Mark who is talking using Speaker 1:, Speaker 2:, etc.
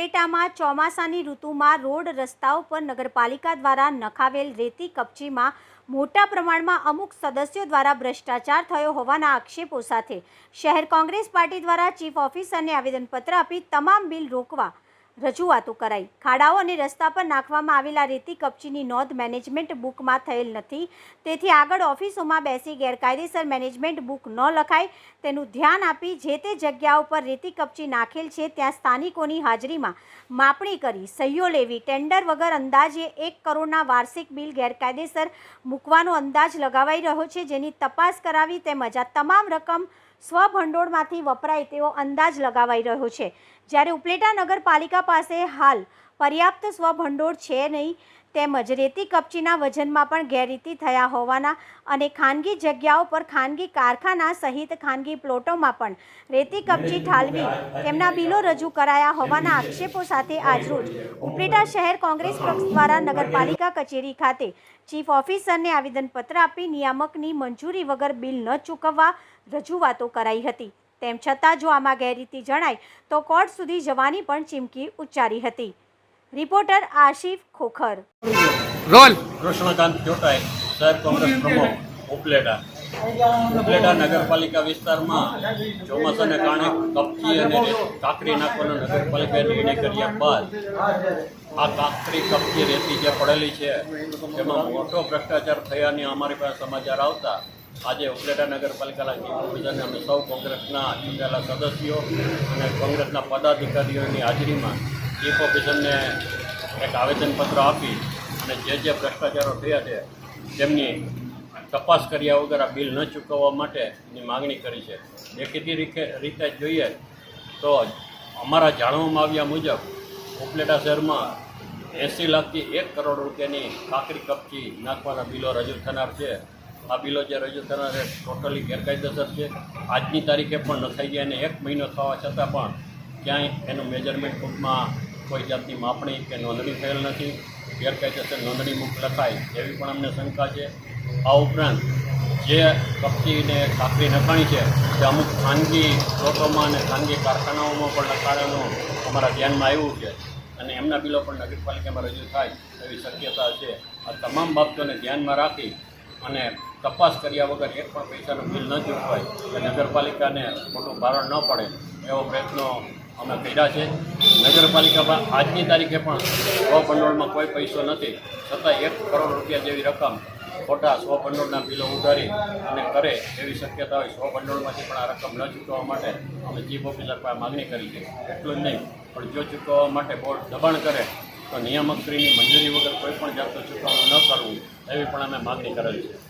Speaker 1: ઉપલેટામાં ચોમાસાની ઋતુમાં રોડ રસ્તાઓ પર નગરપાલિકા દ્વારા નખાવેલ રેતી કપચીમાં મોટા પ્રમાણમાં અમુક સદસ્યો દ્વારા ભ્રષ્ટાચાર થયો હોવાના આક્ષેપો સાથે શહેર કોંગ્રેસ પાર્ટી દ્વારા ચીફ ઓફિસરને આવેદનપત્ર આપી તમામ બિલ રોકવા રજૂઆતો કરાઈ. ખાડાઓ અને રસ્તા પર નાખવામાં આવેલા રેતી કપચીની નોંધ મેનેજમેન્ટ બુકમાં થયેલ નથી. તેથી આગળ ઓફિસોમાં બેસી ગેરકાયદેસર મેનેજમેન્ટ બુક ન લખાય તેનું ધ્યાન આપી જે તે જગ્યાઓ પર રેતી કપચી નાખેલ છે ત્યાં સ્થાનિકોની હાજરીમાં માપણી કરી સહીઓ લેવી. ટેન્ડર વગર અંદાજે એક કરોડના વાર્ષિક બિલ ગેરકાયદેસર મૂકવાનો અંદાજ લગાવાઈ રહ્યો છે જેની તપાસ કરાવી તેમજ આ તમામ રકમ સ્વભંડોળમાંથી વપરાય તેવો અંદાજ લગાવાઈ રહ્યો છે. જ્યારે ઉપલેટા નગરપાલિકા પાસે હાલ પર્યાપ્ત સ્વભંડોળ છે નહીં, તેમજ રેતી કપચીના વજનમાં પણ ગેરરીતિ થયા હોવાના અને ખાનગી જગ્યાઓ પર ખાનગી કારખાના સહિત ખાનગી પ્લોટોમાં પણ રેતી કપચી ઠાલવી તેમના બિલો રજૂ કરાયા હોવાના આક્ષેપો સાથે આજરોજ ઉપલેટા શહેર કોંગ્રેસ પક્ષ દ્વારા નગરપાલિકા કચેરી ખાતે ચીફ ઓફિસરને આવેદનપત્ર આપી નિયામકની મંજૂરી વગર બિલ ન ચૂકવવા રજૂઆતો કરાઈ હતી. તેમ છતાં જો આમાં ગેરરીતિ જણાય તો કોર્ટ સુધી જવાની પણ ચીમકી ઉચ્ચારી હતી. રિપોર્ટર આશિફ ખોખર.
Speaker 2: રોલ.
Speaker 3: કૃષ્ણકાંત ચોટાઈ શહેર કોંગ્રેસ પ્રમુખ ઉપલેટા. ઉપલેટા નગરપાલિકા વિસ્તારમાં ચોમાસાને કારણે કપચી અને કાંકરી નાખવાનો નગરપાલિકાએ નિર્ણય કર્યા બાદ આ કાંકરી કપચી રેતી જે પડેલી છે તેમાં મોટો ભ્રષ્ટાચાર થયાની અમારી પાસે સમાચાર આવતા આજે ઉપલેટા નગરપાલિકાના ચીફ અમે સૌ કોંગ્રેસના ચૂંટાયેલા સદસ્યો અને કોંગ્રેસના પદાધિકારીઓની હાજરીમાં ચીફ ઓફિસરને એક આવેદનપત્ર આપી અને જે જે ભ્રષ્ટાચારો થયા છે, તેમની તપાસ કર્યા વગર આ બિલ ન ચૂકવવા માટેની માગણી કરી છે. દેખીતી રીતે જોઈએ તો અમારા જાણવામાં આવ્યા મુજબ ઉપલેટા શહેરમાં એંસી લાખથી એક કરોડ રૂપિયાની કાકરી કપચી નાખવાના બિલો રજૂ થનાર છે. આ બિલો જે રજૂ થનાર એ ટોટલી ગેરકાયદેસર છે. આજની તારીખે પણ ન થઈ ગયા અને એક મહિનો થવા છતાં પણ ક્યાંય એનું મેજરમેન્ટ બુકમાં કોઈ જાતની માપણી કે નોંધણી થયેલ નથી, ગેરકાયદેસર નોંધણી મુક્ત લખાય એવી પણ અમને શંકા છે. આ ઉપરાંત જે કપચીને કાકરી નખાણી છે તે અમુક ખાનગી પ્લોટોમાં અને ખાનગી કારખાનાઓમાં પણ નખાડવાનું અમારા ધ્યાનમાં આવ્યું છે અને એમના બિલો પણ નગરપાલિકામાં રજૂ થાય એવી શક્યતા છે. આ તમામ બાબતોને ધ્યાનમાં રાખી અને તપાસ કર્યા વગર એક પણ પૈસાનું બિલ ન ચૂકવાય કે નગરપાલિકાને મોટું ભારણ ન પડે એવો પ્રયત્નો અમે કર્યા છે નગરપાલિકામાં આજની તારીખે પણ સ્વભંડોળમાં કોઈ પૈસો નથી. છતાં એક કરોડ રૂપિયા જેવી રકમ ખોટા સ્વભંડોળના બિલો ઉધારી અને કરે એવી શક્યતા હોય સ્વભંડોળમાંથી પણ આ રકમ ન ચૂકવવા માટે અમે ચીફ ઓફિસર પાસે માગણી કરી છે. એટલું જ નહીં, પણ જો ચૂકવવા માટે બોર્ડ દબાણ કરે, તો નિયામકશ્રીની મંજૂરી વગર કોઈ પણ જાતનું ચૂકવણું ન કરવું, એવી પણ અમે માગણી કરેલી છે.